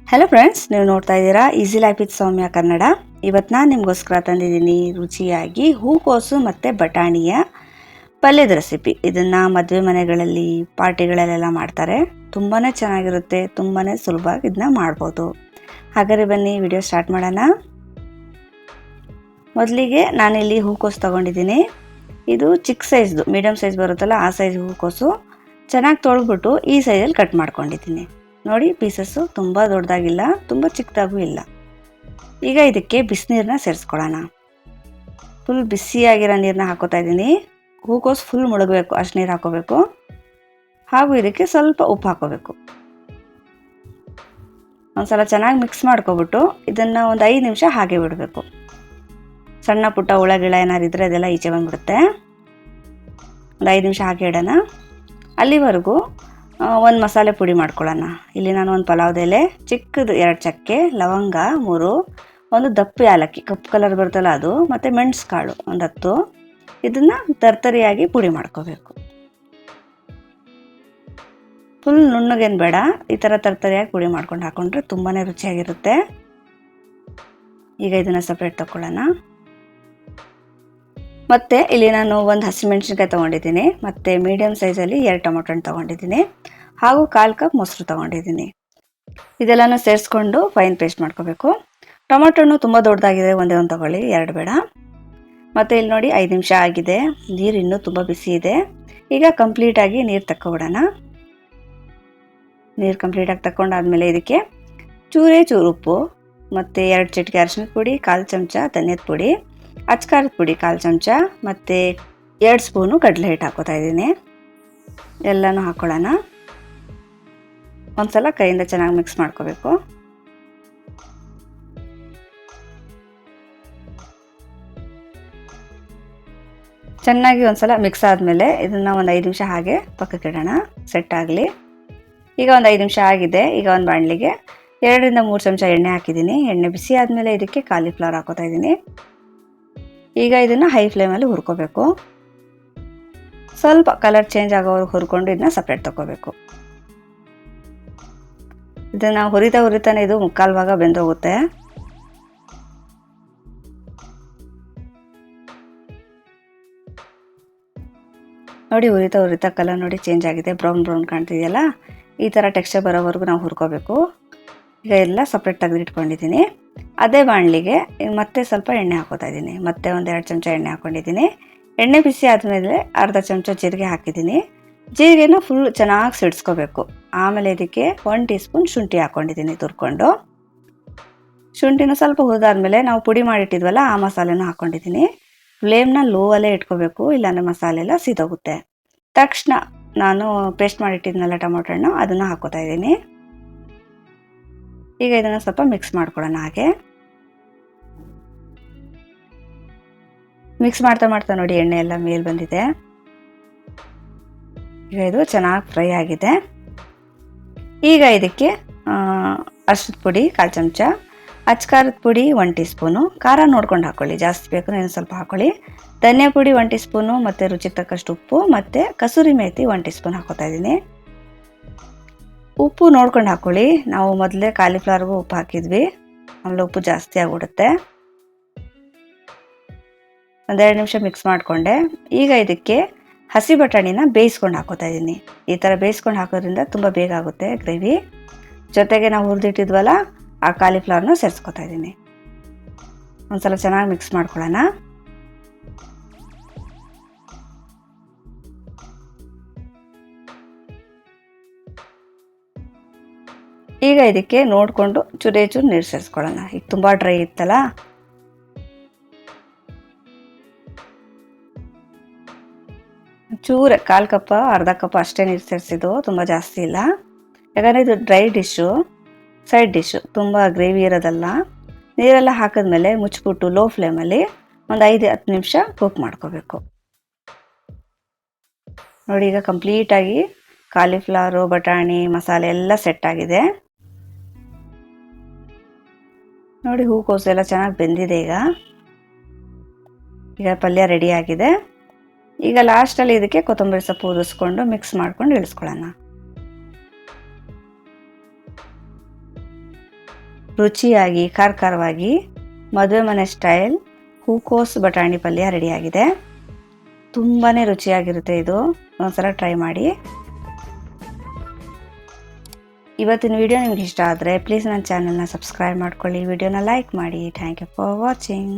Hello friends ನೀವು ನೋಡ್ತಾ ಇದ್ದೀರಾ easy life with Soumya Kannada ಇವತ್ತು ನಾನು ನಿಮಗೋಸ್ಕರ ತಂದಿದ್ದೀನಿ ರುಚಿಯಾಗಿ ಹೂಕೋಸು ಮತ್ತು ಬಟಾಣಿಯ ಪಲ್ಯದ ರೆಸಿಪಿ ಇದನ್ನು ಮದುವೆ ಮನೆಗಳಲ್ಲಿ, ಪಾರ್ಟಿಗಳಲ್ಲೆಲ್ಲ ಮಾಡ್ತಾರೆ. ತುಂಬಾ ಚೆನ್ನಾಗಿರುತ್ತೆ ತುಂಬಾ ಸುಲಭವಾಗಿ ಇದನ್ನ ಮಾಡ್ಬೋದು. ಹಾಗಾದ್ರೆ ಬನ್ನಿ ವಿಡಿಯೋ ಸ್ಟಾರ್ಟ್ ಮಾಡೋಣ. ಮೊದಲಿಗೆ ನಾನಿಲ್ಲಿ ಹೂಕೋಸು ತೊಗೊಂಡಿದ್ದೀನಿ. ಇದು ಚಿಕ್ಕ ಸೈಜ್ದು ಮೀಡಿಯಮ್ ಸೈಜ್ ಬರುತ್ತಲ್ಲ ಆ ಸೈಜ್ ಹೂಕೋಸು. ಚೆನ್ನಾಗಿ ತೊಳೆದ್ಬಿಟ್ಟು ಈ ಸೈಜಲ್ಲಿ ಕಟ್ ಮಾಡ್ಕೊಂಡಿದ್ದೀನಿ. ನೋಡಿ ಪೀಸಸ್ಸು ತುಂಬ ದೊಡ್ಡದಾಗಿಲ್ಲ, ತುಂಬ ಚಿಕ್ಕದಾಗೂ ಇಲ್ಲ. ಈಗ ಇದಕ್ಕೆ ಬಿಸಿನೀರನ್ನ ಸೇರಿಸ್ಕೊಳ್ಳೋಣ. ಫುಲ್ ಬಿಸಿಯಾಗಿರೋ ನೀರನ್ನ ಹಾಕೋತಾ ಇದ್ದೀನಿ. ಹೂಕೋಸು ಫುಲ್ ಮುಳುಗಬೇಕು, ಅಷ್ಟು ನೀರು ಹಾಕೋಬೇಕು. ಹಾಗೂ ಇದಕ್ಕೆ ಸ್ವಲ್ಪ ಉಪ್ಪು ಹಾಕೋಬೇಕು. ಒಂದ್ಸಲ ಚೆನ್ನಾಗಿ ಮಿಕ್ಸ್ ಮಾಡ್ಕೊಬಿಟ್ಟು ಇದನ್ನು ಒಂದು ಐದು ನಿಮಿಷ ಹಾಗೆ ಬಿಡಬೇಕು. ಸಣ್ಣ ಪುಟ್ಟ ಹುಳ, ಗಿಳ ಏನಾರು ಇದ್ದರೆ ಅದೆಲ್ಲ ಈಚೆ ಬಂದ್ಬಿಡುತ್ತೆ. ಒಂದು ಐದು ನಿಮಿಷ ಹಾಗೆ ಇಡೋಣ. ಅಲ್ಲಿವರೆಗೂ ಒಂದು ಮಸಾಲೆ ಪುಡಿ ಮಾಡ್ಕೊಳ್ಳೋಣ. ಇಲ್ಲಿ ನಾನು ಒಂದು ಪಲಾವ್ ಎಲೆ, ಚಿಕ್ಕದು ಎರಡು ಚಕ್ಕೆ, ಲವಂಗ ಮೂರು, ಒಂದು ದಪ್ಪ ಏಲಕ್ಕಿ ಕಪ್ಪು ಕಲರ್ ಬರುತ್ತಲ್ಲ ಅದು, ಮತ್ತು ಮೆಣಸು ಕಾಳು ಒಂದು ಹತ್ತು. ಇದನ್ನು ತರ್ತರಿಯಾಗಿ ಪುಡಿ ಮಾಡ್ಕೋಬೇಕು. ಫುಲ್ ನುಣ್ಣಗೇನು ಬೇಡ, ಈ ಥರ ತರ್ತರಿಯಾಗಿ ಪುಡಿ ಮಾಡ್ಕೊಂಡು ಹಾಕೊಂಡ್ರೆ ತುಂಬಾ ರುಚಿಯಾಗಿರುತ್ತೆ. ಈಗ ಇದನ್ನು ಸಪ್ರೇಟ್ ತಗೊಳ್ಳೋಣ ಮತ್ತು ಇಲ್ಲಿ ನಾನು ಒಂದು ಹಸಿಮೆಣ್ಸಿನ್ಕಾಯಿ ತೊಗೊಂಡಿದ್ದೀನಿ, ಮತ್ತು ಮೀಡಿಯಮ್ ಸೈಜಲ್ಲಿ ಎರಡು ಟೊಮೊಟೊ ಹಣ್ಣು ತೊಗೊಂಡಿದ್ದೀನಿ. ಹಾಗೂ ಕಾಲು ಕಪ್ ಮೊಸರು ತೊಗೊಂಡಿದ್ದೀನಿ. ಇದೆಲ್ಲನೂ ಸೇರಿಸ್ಕೊಂಡು ಫೈನ್ ಪೇಸ್ಟ್ ಮಾಡ್ಕೋಬೇಕು. ಟೊಮೊಟೊ ಹಣ್ಣು ತುಂಬ ದೊಡ್ಡದಾಗಿದೆ, ಒಂದೇ ಒಂದು ತೊಗೊಳ್ಳಿ, ಎರಡು ಬೇಡ. ಮತ್ತು ಇಲ್ಲಿ ನೋಡಿ ಐದು ನಿಮಿಷ ಆಗಿದೆ, ನೀರು ಇನ್ನೂ ತುಂಬ ಬಿಸಿ ಇದೆ. ಈಗ ಕಂಪ್ಲೀಟಾಗಿ ನೀರು ತಕ್ಕೊಬಿಡೋಣ. ನೀರು ಕಂಪ್ಲೀಟಾಗಿ ತಗೊಂಡಾದ್ಮೇಲೆ ಇದಕ್ಕೆ ಚೂರೇ ಚೂರು ಉಪ್ಪು, ಮತ್ತು ಎರಡು ಚಿಟಿಕೆ ಅರಿಶಿನದ ಪುಡಿ, ಕಾಲು ಚಮಚ ಧನ್ಯದ ಪುಡಿ, ಅಚ್ಕಾರದ ಪುಡಿ ಕಾಲು ಚಮಚ, ಮತ್ತು ಎರಡು ಸ್ಪೂನು ಕಡಲೆ ಹಿಟ್ಟು ಹಾಕೋತಾ ಇದ್ದೀನಿ. ಎಲ್ಲನೂ ಹಾಕ್ಕೊಳ್ಳೋಣ. ಒಂದ್ಸಲ ಕೈಯಿಂದ ಚೆನ್ನಾಗಿ ಮಿಕ್ಸ್ ಮಾಡ್ಕೋಬೇಕು. ಚೆನ್ನಾಗಿ ಒಂದ್ಸಲ ಮಿಕ್ಸ್ ಆದಮೇಲೆ ಇದನ್ನು ಒಂದು ಐದು ನಿಮಿಷ ಹಾಗೆ ಪಕ್ಕಕ್ಕೆ ಇಡೋಣ. ಸೆಟ್ ಆಗಲಿ. ಈಗ ಒಂದು ಐದು ನಿಮಿಷ ಆಗಿದೆ. ಈಗ ಒಂದು ಬಾಣಲಿಗೆ ಎರಡರಿಂದ ಮೂರು ಚಮಚ ಎಣ್ಣೆ ಹಾಕಿದ್ದೀನಿ. ಎಣ್ಣೆ ಬಿಸಿ ಆದಮೇಲೆ ಇದಕ್ಕೆ ಕಾಲಿಫ್ಲವರ್ ಹಾಕೋತಾ ಇದ್ದೀನಿ. ಈಗ ಇದನ್ನು ಹೈ ಫ್ಲೇಮಲ್ಲಿ ಹುರ್ಕೋಬೇಕು. ಸ್ವಲ್ಪ ಕಲರ್ ಚೇಂಜ್ ಆಗೋವ್ರಿಗೆ ಹುರ್ಕೊಂಡು ಇದನ್ನ ಸಪ್ರೇಟ್ ತಗೋಬೇಕು ಇದನ್ನು ಹುರಿತಾ ಹುರಿತಾನೆ ಇದು ಮುಕ್ಕಾಲು ಭಾಗ ಬೆಂದೋಗುತ್ತೆ. ನೋಡಿ ಹುರಿತಾ ಹುರಿತಾ ಕಲರ್ ನೋಡಿ ಚೇಂಜ್ ಆಗಿದೆ ಬ್ರೌನ್ ಬ್ರೌನ್ ಕಾಣ್ತಿದೆಯಲ್ಲ? ಈ ಥರ ಟೆಕ್ಸ್ಚರ್ ಬರೋವರೆಗೂ ನಾವು ಹುರ್ಕೋಬೇಕು. ಈಗ ಎಲ್ಲ ಸಪ್ರೇಟ್ ತೆಗೆದಿಟ್ಕೊಂಡಿದ್ದೀನಿ ಅದೇ ಬಾಣಲಿಗೆ ಮತ್ತೆ ಸ್ವಲ್ಪ ಎಣ್ಣೆ ಹಾಕೋತಾ ಇದ್ದೀನಿ. ಮತ್ತೆ ಒಂದು ಎರಡು ಚಮಚ ಎಣ್ಣೆ ಹಾಕ್ಕೊಂಡಿದ್ದೀನಿ ಎಣ್ಣೆ ಬಿಸಿ ಆದಮೇಲೆ ಅರ್ಧ ಚಮಚ ಜೀರಿಗೆ ಹಾಕಿದ್ದೀನಿ. ಜೀರಿಗೆನ ಫುಲ್ ಚೆನ್ನಾಗಿ ಸಿಡಿಸ್ಕೋಬೇಕು. ಆಮೇಲೆ ಇದಕ್ಕೆ ಒನ್ ಟೀ ಸ್ಪೂನ್ ಶುಂಠಿ ಹಾಕ್ಕೊಂಡಿದ್ದೀನಿ ತುರ್ಕೊಂಡು. ಶುಂಠಿನ ಸ್ವಲ್ಪ ಹುರಿದಾದ್ಮೇಲೆ ನಾವು ಪುಡಿ ಮಾಡಿಟ್ಟಿದ್ವಲ್ಲ, ಆ ಮಸಾಲೆನೂ ಹಾಕ್ಕೊಂಡಿದ್ದೀನಿ ಫ್ಲೇಮ್ನ ಲೋವಲ್ಲೇ ಇಟ್ಕೋಬೇಕು, ಇಲ್ಲಾಂದರೆ ಮಸಾಲೆ ಎಲ್ಲ ಸೀದೋಗುತ್ತೆ. ತಕ್ಷಣ ನಾನು ಪೇಸ್ಟ್ ಮಾಡಿಟ್ಟಿದ್ನಲ್ಲ ಟೊಮೊಟೊ ಹಣ್ಣು ಅದನ್ನು ಹಾಕೋತಾ ಇದ್ದೀನಿ. ಈಗ ಇದನ್ನು ಸ್ವಲ್ಪ ಮಿಕ್ಸ್ ಮಾಡ್ಕೊಳ್ಳೋಣ ಹಾಗೆ. ಮಿಕ್ಸ್ ಮಾಡ್ತಾ ಮಾಡ್ತಾ ನೋಡಿ ಎಣ್ಣೆ ಎಲ್ಲ ಮೇಲೆ ಬಂದಿದೆ. ಈಗ ಇದು ಚೆನ್ನಾಗಿ ಫ್ರೈ ಆಗಿದೆ. ಈಗ ಇದಕ್ಕೆ ಅರ್ಶದ ಪುಡಿ, ಕಾಲು ಚಮಚ ಅಚ್ಕಾರದ ಪುಡಿ ಒನ್ ಟೀ ಸ್ಪೂನು ಖಾರ ನೋಡ್ಕೊಂಡು ಹಾಕ್ಕೊಳ್ಳಿ ಜಾಸ್ತಿ ಬೇಕು ಇನ್ನೂ ಸ್ವಲ್ಪ ಹಾಕ್ಕೊಳ್ಳಿ ಧನಿಯಾ ಪುಡಿ ಒನ್ ಟೀ ಸ್ಪೂನು ಮತ್ತು ರುಚಿಗೆ ತಕ್ಕಷ್ಟು ಉಪ್ಪು, ಮತ್ತು kasuri methi one teaspoon ಹಾಕೋತಾ ಇದ್ದೀನಿ. ಉಪ್ಪು ನೋಡ್ಕೊಂಡು ಹಾಕ್ಕೊಳ್ಳಿ ನಾವು ಮೊದಲೇ ಕಾಲಿಫ್ಲವರ್ಗೂ ಉಪ್ಪು ಹಾಕಿದ್ವಿ. ಆಮೇಲೆ ಉಪ್ಪು ಜಾಸ್ತಿ ಆಗಿಬಿಡುತ್ತೆ. ಒಂದೆರಡು ನಿಮಿಷ ಮಿಕ್ಸ್ ಮಾಡಿಕೊಂಡೆ. ಈಗ ಇದಕ್ಕೆ ಹಸಿ ಬಟಾಣಿನ ಬೇಯಿಸ್ಕೊಂಡು ಹಾಕೋತಾ ಇದ್ದೀನಿ. ಈ ಥರ ಬೇಯಿಸ್ಕೊಂಡು ಹಾಕೋದ್ರಿಂದ ತುಂಬ ಬೇಗ ಆಗುತ್ತೆ ಗ್ರೇವಿ. ಜೊತೆಗೆ ನಾವು ಹುರಿದಿಟ್ಟಿದ್ವಲ್ಲ, ಆ ಕಾಲಿಫ್ಲವರ್ನ ಸೇರಿಸ್ಕೊತಾ ಇದ್ದೀನಿ. ಒಂದ್ಸಲ ಚೆನ್ನಾಗಿ ಮಿಕ್ಸ್ ಮಾಡ್ಕೊಳ್ಳೋಣ. ಈಗ ಇದಕ್ಕೆ ನೋಡಿಕೊಂಡು ಚೂರೇ ಚೂರು ನೀರು ಸೇರಿಸ್ಕೊಳ್ಳೋಣ. ಈಗ ತುಂಬ ಡ್ರೈ ಇತ್ತಲ್ಲ? ಚೂರೆ ಕಾಲು ಕಪ್ಪ, ಅರ್ಧ ಕಪ್ ಅಷ್ಟೇ ನೀರು ಸೇರಿಸಿದ್ದು, ತುಂಬ ಜಾಸ್ತಿ ಇಲ್ಲ. ಯಾಕಂದರೆ ಇದು ಡ್ರೈ ಡಿಶ್ಶು ಸೈಡ್ ಡಿಶ್ಶು ತುಂಬ ಗ್ರೇವಿ ಇರೋದಲ್ಲ. ನೀರೆಲ್ಲ ಹಾಕಿದ್ಮೇಲೆ ಮುಚ್ಚಿಬಿಟ್ಟು ಲೋ ಫ್ಲೇಮಲ್ಲಿ ಒಂದು ಐದು ಹತ್ತು ನಿಮಿಷ ಕುಕ್ ಮಾಡ್ಕೋಬೇಕು. ನೋಡಿ, ಈಗ ಕಂಪ್ಲೀಟಾಗಿ ಕಾಲಿಫ್ಲವರು ಬಟಾಣಿ, ಮಸಾಲೆ ಎಲ್ಲ ಸೆಟ್ ಆಗಿದೆ. ನೋಡಿ ಹೂಕೋಸು ಎಲ್ಲ ಚೆನ್ನಾಗಿ ಬೆಂದಿದೆ ಈಗ. ಈಗ ಪಲ್ಯ ರೆಡಿ ಆಗಿದೆ. ಈಗ ಲಾಸ್ಟಲ್ಲಿ ಇದಕ್ಕೆ ಕೊತ್ತಂಬರಿ ಸೊಪ್ಪು ಉದಿಸ್ಕೊಂಡು ಮಿಕ್ಸ್ ಮಾಡ್ಕೊಂಡು ಇಳಿಸ್ಕೊಳ್ಳೋಣ. ರುಚಿಯಾಗಿ ಖಾರ ಖಾರವಾಗಿ ಮದುವೆ ಮನೆ ಸ್ಟೈಲ್ ಹೂಕೋಸ್ ಬಟಾಣಿ ಪಲ್ಯ ರೆಡಿಯಾಗಿದೆ ತುಂಬಾ ರುಚಿಯಾಗಿರುತ್ತೆ ಇದು. ಒಂದ್ಸಲ ಟ್ರೈ ಮಾಡಿ. ಇವತ್ತಿನ ವಿಡಿಯೋ ನಿಮ್ಗೆ ಇಷ್ಟ ಆದರೆ ಪ್ಲೀಸ್ ನನ್ನ ಚಾನಲ್ನ ಸಬ್ಸ್ಕ್ರೈಬ್ ಮಾಡ್ಕೊಳ್ಳಿ. ವಿಡಿಯೋನ ಲೈಕ್ ಮಾಡಿ. Thank you for watching